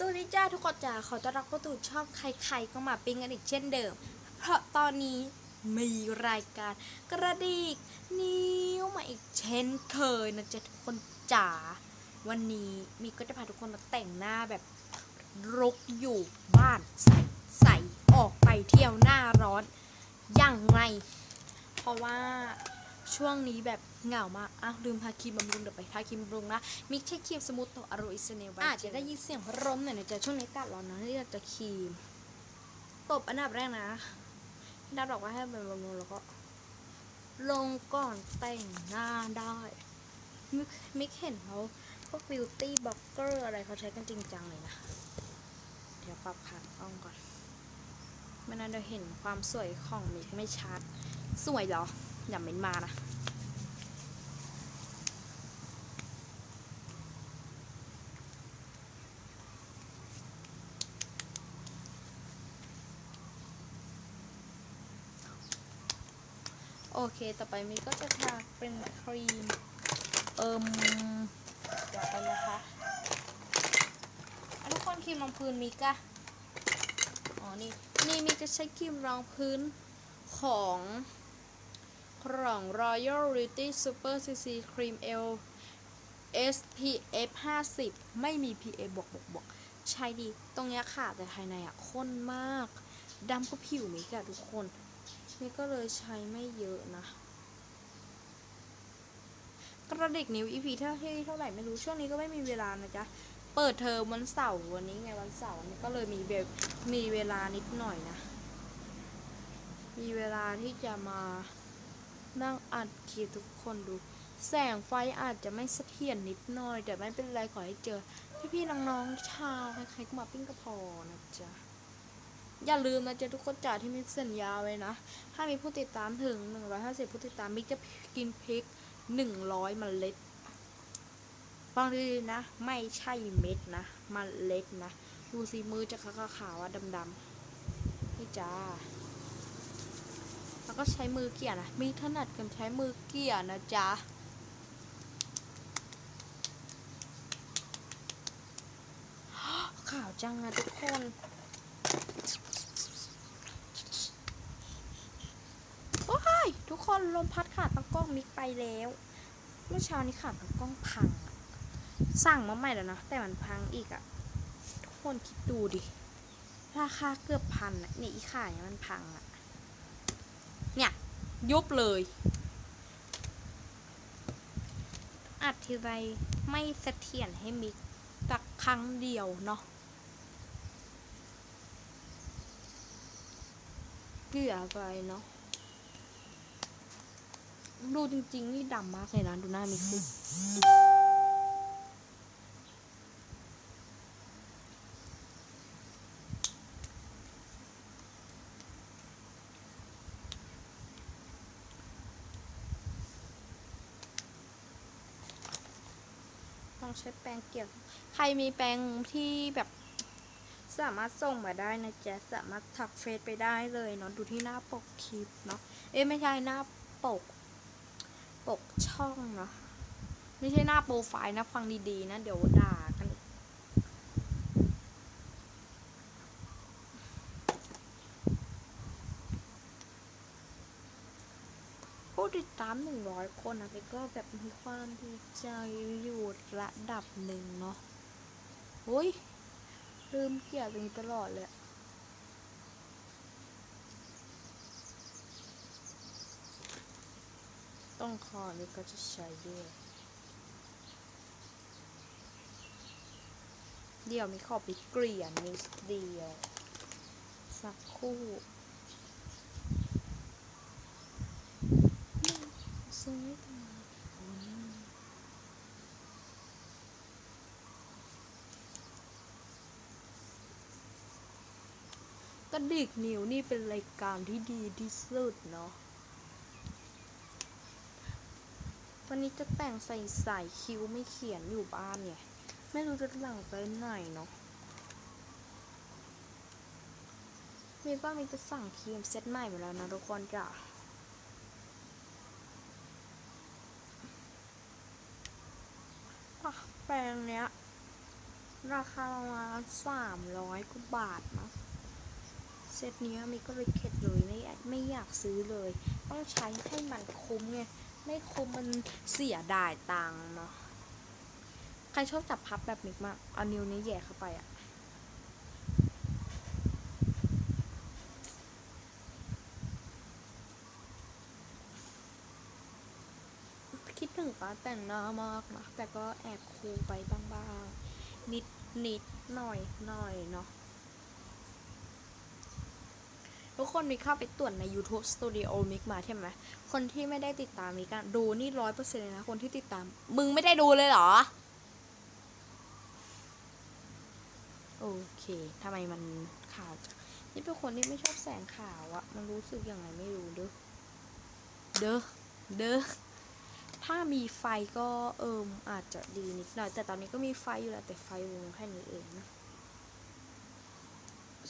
สวัสดีจ้าทุกคนจ้าขอต้อนรับเข้าสู่ช่องใครๆก็มาปิ้งกันอีกเช่นเดิม เพราะตอนนี้มีรายการกระดิกนิ้วมาอีกเช่นเคยนะจ๊ะทุกคนจ๋าวันนี้มีก็จะพาทุกคนมาแต่งหน้าแบบรกอยู่บ้านใส่ใส่ออกไปเที่ยวหน้าร้อนยังไงเพราะว่า ช่วงนี้แบบเหงามากอ้าวลืมทาครีมบำรุงเดี๋ยวไปทาครีมบำรุงนะ มิกใช้ครีมสมูทโตอโรอิสเนลอาจจะได้ยินเสียงพัดลมหน่อยนะจ๊ะช่วงนี้อากาศร้อนนะที่เราจะครีม ตบอันดับแรกนะพี่นัดบอกว่าให้เป็นบำรุงแล้วก็ ลงก่อนแต่งหน้าได้ มิกมิกเห็นเขาพวกบิวตี้บล็อกเกอร์อะไรเขาใช้กันจริงจังเลยนะ เดี๋ยวปรับขากล้องก่อนไม่นั้นเดี๋ยวเห็นความสวยของมิกไม่ชัด สวยเหรอ อย่าเม้นมานะโอเค ต่อไปมิกก็จะทาเป็นครีม เอิมเดี๋ยวกันนะคะอะทุกคนครีมรองพื้นมิกอะอ๋อ นี่ นี่มิกจะใช้ครีมรองพื้นของ ของ Royal Beauty Super CC Cream L SPF 50 ไม่มี PA บวกบวกบวกใช้ดี ตรงเนี้ยค่ะ แต่ภายในอะข้นมาก ดำก็ผิวมิกอะทุกคน นี่ก็เลยใช้ไม่เยอะนะ กระดิกนิ้ว EP เท่าที่เท่าไหร่ไม่รู้ ช่วงนี้ก็ไม่มีเวลานะจ๊ะ เปิดเทอมวันเสาร์วันนี้ไงวันเสาร์นี่ก็เลยมีเวลมีเวลานิดหน่อยนะ มีเวลาที่จะมา นั่งอัดคลิปทุกคนดู แสงไฟอาจจะไม่เสถียรนิดหน่อย แต่ไม่เป็นไรขอให้เจอ พี่ๆน้องๆชาวใครๆก็มาปิ้งกระพอนะจ๊ะอย่าลืมนะจ๊ะทุกคนจ่าที่มิกสัญญาไว้นะ ถ้ามีผู้ติดตามถึง 150 ผู้ติดตามมิกจะกินพริก 100เมล็ดฟังดีๆนะ ไม่ใช่เม็ดนะมเมล็ดนะ ดูสิมือจะขาวๆดำๆนี่จ้า ก็ใช้มือเกี่ยนะมีถนัดกับใช้มือเกี่ยนะจ๊ะขาวจังอะทุกคนโอ้ยทุกคนลมพัดขาดตั้งกล้องมิกไปแล้ว เมื่อเช้านี้ขาดตั้งกล้องพังสั่งมาใหม่แล้วนะแต่มันพังอีกอะทุกคนคิดดูดิ ราคาเกือบพันอะเนี่ยอีข่ายมันพังอะ เนี่ยยุบเลยอัดทีไรไม่เสถียรให้มิกสักครั้งเดียวเนาะเกลือไปเนาะดูจริงๆ นี่ดำมากเลยนะ ดูหน้ามิกซิ องใช้แปรงเกี่ยว ใครมีแปรงที่แบบสามารถส่งมาได้นะจ๊ะสามารถถักเฟซไปได้เลยเนาะดูที่หน้าปกคลิปเนาะเอ้ยไม่ใช่หน้าปก ปกช่องเนาะไม่ใช่หน้าโปรไฟล์นะฟังดีๆนะ เดี๋ยวด่ากันอีกผู้ ติดตามหนึ่งร้อยคนนะไปก็แบบมีความดีใจอยู่ระดับหนึ่งเนาะโอ้ยลืมเกี่ยวตรงนี้ตลอดเลยต้องคอนี่ก็จะใช้ด้วย เดี๋ยวมีขอไปเกลี่ยนิดเดียว สักคู่รู่สวยจังเลย กระดิกนิ้วนี่เป็นรายการที่ดีที่สุดเนาะ วันนี้จะแต่งใส่สายคิ้วไม่เขียนอยู่บ้านเนี่ย ไม่รู้จะแต่งไปไหนเนาะ มีบ้างมีจะสั่งครีมเซตใหม่มาแล้วนะทุกคนจ้ะอะแปรงเนี้ย ราคาประมาณสามร้อยกว่าบาทนะ เซตเนี้ยมิกก็เลยเข็ดเลยไม่ไม่อยากซื้อเลย ต้องใช้ให้มันคุ้มไงไม่คุ้มมันเสียดายตังเนาะใครชอบจับพับแบบมิกมากเอานิ้วนี้แย่เข้าไปอะคิดถึงกาแต่งหน้ามากนะแต่ก็แอบคูลไปบ้างๆนิดนิดหน่อยหน่อยเนาะ ทุกคนมีเข้าไปตรวจใน YouTube Studio มิกมาใช่ไหม คนที่ไม่ได้ติดตามมิกอะดูนี่ร้อยเปอร์เซ็นต์เลยนะ คนที่ติดตาม มึงไม่ได้ดูเลยเหรอ โอเคทำไมมันขาวจังนี่เป็นคนที่ไม่ชอบแสงขาวอะมันรู้สึกยังไงไม่รู้เด้อ เด้อ เด้อ ถ้ามีไฟก็เอิมอาจจะดีนิดหน่อย แต่ตอนนี้ก็มีไฟอยู่แหละแต่ไฟวงแค่นี้เองนะ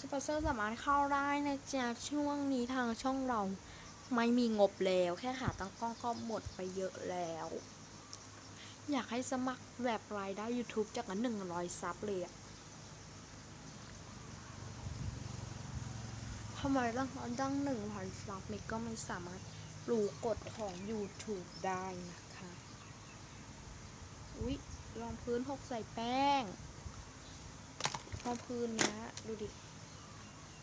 สปอนเซอร์สามารถเข้าได้นะจ๊ะช่วงนี้ทางช่องเราไม่มีงบแล้วแค่หาตั้งกล้องก็หมดไปเยอะแล้ว อยากให้สมัครแบบรายได้ YouTube จากนั้นหนึ่งร้อยซับเลยอะทำไมต้องตั้งหนึ่งพันซับมิกก็ไม่สามารถรู้กฎของ YouTube ได้นะคะ อุ๊ยรองพื้นหกใส่แป้งรองพื้นเนี้ยดูดิ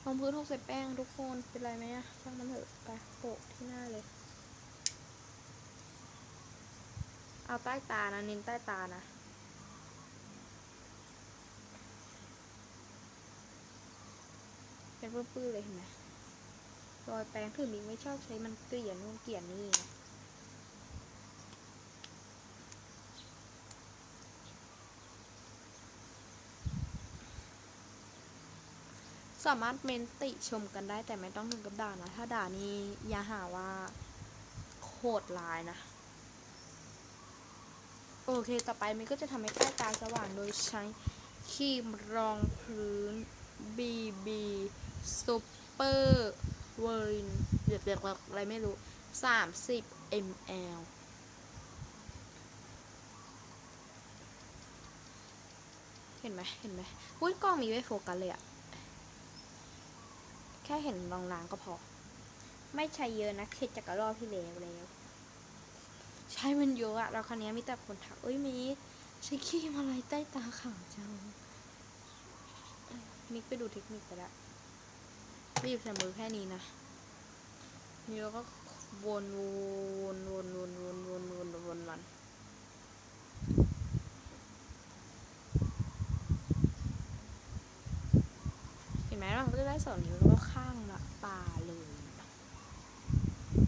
รองพื้นหกใส่แป้งทุกคนเป็นไรไหมอะช่างมันเถอะไปโปะที่หน้าเลย เอาใต้ตานะเน้นใต้ตานะเป็นปื้อๆเลยเห็นไหมรอยแป้งถือมิกไม่ชอบใช้มันเกลี่ยนู่นเกลี่ยนี่นะ สามารถเมนติชมกันได้แต่ไม่ต้องถึงกับด่านะ ถ้าด่านี่อย่าหาว่าโคตรร้ายนะ โอเคต่อไปมินก็จะทำให้ใต้ตาสว่างโดยใช้ครีมรองพื้น BB Super เวอร์นเรียกๆอะไรไม่รู้ 30 ml เห็นไหมเห็นไหมอุ้ยกล้องมีไว้โฟกัสเลยอะ แค่เห็นลางๆก็พอ ไม่ใช้เยอะนะเข็ดจากกระรอบที่แล้วแล้ว ใช้มันเยอะอะเราคันนี้มีแต่คนทักเอ้ยมีใช้ครีมอะไรใต้ตาขาวจังมิกไปดูเทคนิคไปละรีบใส่มือแค่นี้นะนี่แล้วก็วนวนวนวนวนวนวนวนมันเห็นไหมมันก็จะได้สองนิ้วแล้วก็ข้างละตาเลย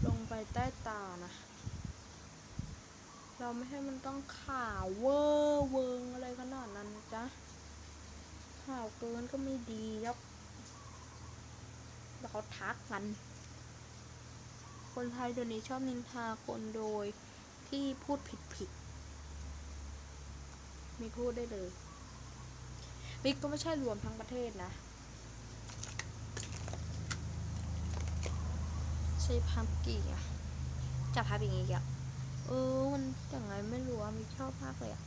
ลง ไปใต้ตานะ เราไม่ให้มันต้องขาวเวอร์เวิงอะไรขนาดนั้นนะจ๊ะขาวเกินก็ไม่ดีแล้วแล้วเขาทักกัน คนไทยเดี๋ยวนี้ชอบนินทาคนโดยที่พูดผิดผิดๆมีพูดได้เลยมิกก็ไม่ใช่รวมทั้งประเทศนะ ช้พับกี่อะจับพับอย่างงี้อะเออมันยังไงไม่รู้อะมิกชอบมากเลยอะ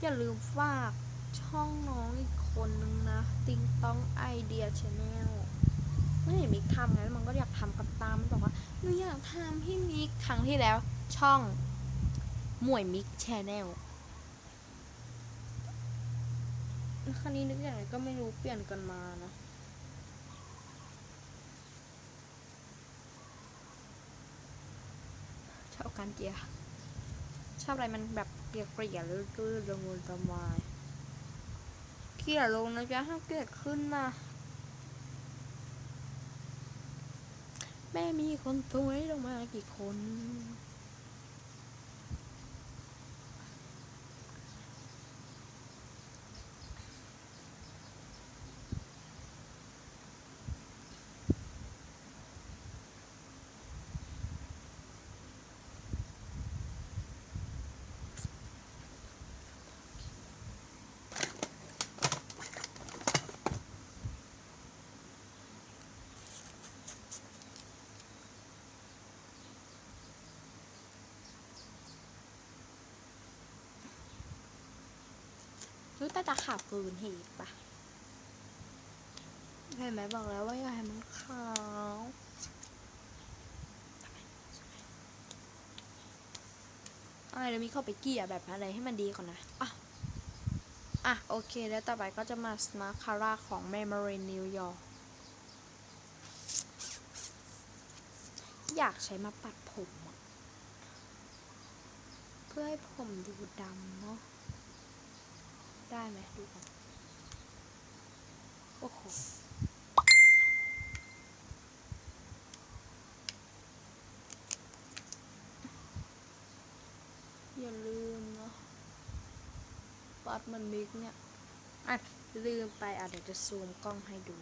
อย่าลืมฝากช่องน้องอีกคนนึงนะ ติงต้องไอเดียชาแนลไม่เห็นมิกทำไงแล้วมันก็อยากทำกันตามมันบอกว่าหนูอยากทำให้มิกครั้งที่แล้ว ช่องหมวยมิกชาแนลครั้งนี้นึกอย่างไรก็ไม่รู้เปลี่ยนกันมานะ ชอบการเกียร์ชอบอะไรมันแบบเกลียร์เกลียร์ลื่นลื่นละมุนละมายเกลียร์ลงนะจ๊ะห้ามเกลียร์ขึ้นนะแม่มีคนสวยลงมากี่คน เฮ้ยแต่ตาขาวเกินเหตุปะเห็นไหมบอกแล้วว่าอย่าให้มันขาวอะไรเดี๋ยวมีเข้าไปเกลี่ยแบบอะไรให้มันดีก่อนนะ อะ อะ โอเค แล้วต่อไปก็จะมาสมาคาร่าของ Memory New York อยากใช้มาปัดผมอะเพื่อให้ผมดูดำเนาะ ได้ไหมดูก่อนโอ้โหอย่าลืมเนาะปัดมันมิกเนี่ยอะลืมไปอะเดี๋ยวจะซูมกล้องให้ดู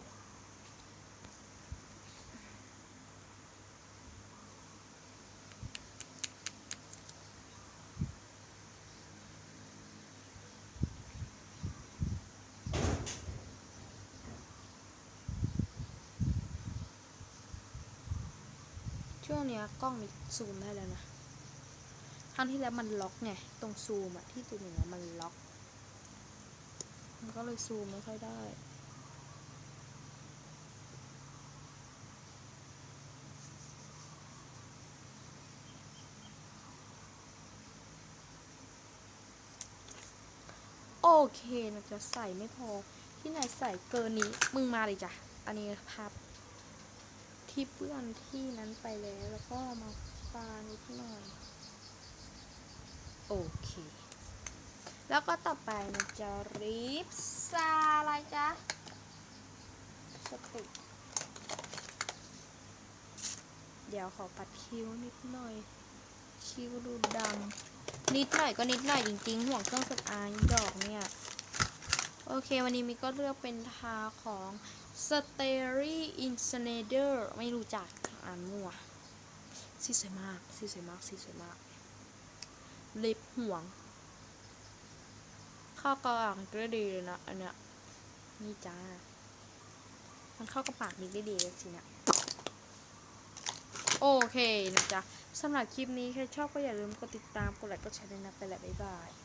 ช่วงเนี้ยกล้องมีซูมได้แล้วนะครั้งที่แล้วมันล็อกไงตรงซูมอะที่ตัวหนึ่งอมันล็อก มันก็เลยซูมไม่ค่อยได้โอเคนะจะใส่ไม่พอ ที่ไหนใส่เกินนี้ มึงมาเลยจ้ะ อันนี้พับ ที่เปื้อนที่นั้นไปแล้ว แล้วก็มาปานิดหน่อย โอเค แล้วก็ต่อไปมันจะริบซาอะไรจ๊ะสติกเดี๋ยวขอปัดคิ้วนิดหน่อย คิ้วดูดำนิดหน่อยก็นิดหน่อยจริงๆ ห่วงเครื่องสำอางดอกเนี่ย โอเค วันนี้มีก็เลือกเป็นทาของ s t e r y i n s n a d e r ไม่รู้จักอ่านมั่วสีสวยมากสีสวยมากสีสวยมาก เล็บห่วงเข้ากระปากได้ดีเลยนะอันเนี้ยนี่จ้า มันเข้ากระปากนิกได้ดีเลยสินะโอเคนะจ๊ะสำหรับคลิปนี้ใครชอบก็อย่าลืมกดติดตาม กดไลค์ กดแชร์ด้วยนะ ไปแล้วบ๊ายบาย